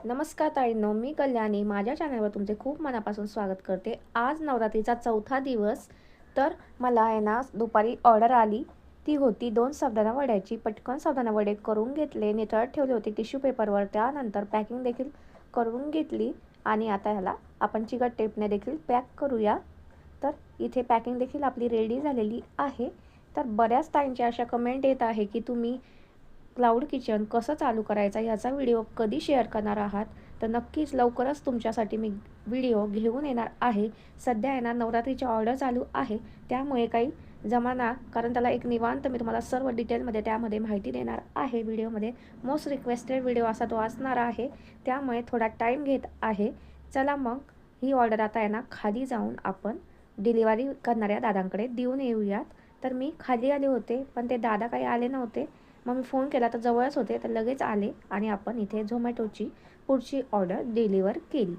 नमस्कार ताईंनो मी कल्याणी. माझ्या चॅनलवर तुमचे खूप मनापासून स्वागत करते. आज नवरात्रीचा चौथा दिवस तर मला आहे ना दुपारी ऑर्डर आली. ती होती दोन साबुदाणा वड्याची. पटकन साबुदाणा वडे करून घेतले. नितळत ठेवले होते टिश्यू पेपरवर. त्यानंतर पॅकिंग देखील करून घेतली. आणि आता ह्याला आपण चिकट टेपने देखील पॅक करूया. तर इथे पॅकिंग देखील आपली रेडी झालेली आहे. तर बऱ्याच ताईंच्या अशा कमेंट येत आहे की तुम्ही क्लाउड किचन कसं चालू करायचा याचा व्हिडिओ कधी शेअर करणार आहात? तर नक्कीच लवकरच तुमच्यासाठी मी व्हिडिओ घेऊन येणार आहे. सध्या येणार नवरात्रीची ऑर्डर चालू आहे. त्यामुळे काही जमाना कारण त्याला एक निवांत मी तुम्हाला सर्व डिटेलमध्ये त्यामध्ये माहिती देणार आहे व्हिडिओमध्ये. मोस्ट रिक्वेस्टेड व्हिडिओ असा तो असणार आहे. त्यामुळे थोडा टाईम घेत आहे. चला मग ही ऑर्डर आता आहे ना खाली जाऊन आपण डिलिव्हरी करणाऱ्या दादांकडे देऊन येऊयात. तर मी खाली आले होते पण ते दादा काही आले नव्हते. मग मी फोन केला तर जवळच होते तर लगेच आले आणि आपण इथे झोमॅटोची पुढची ऑर्डर डिलिव्हर केली.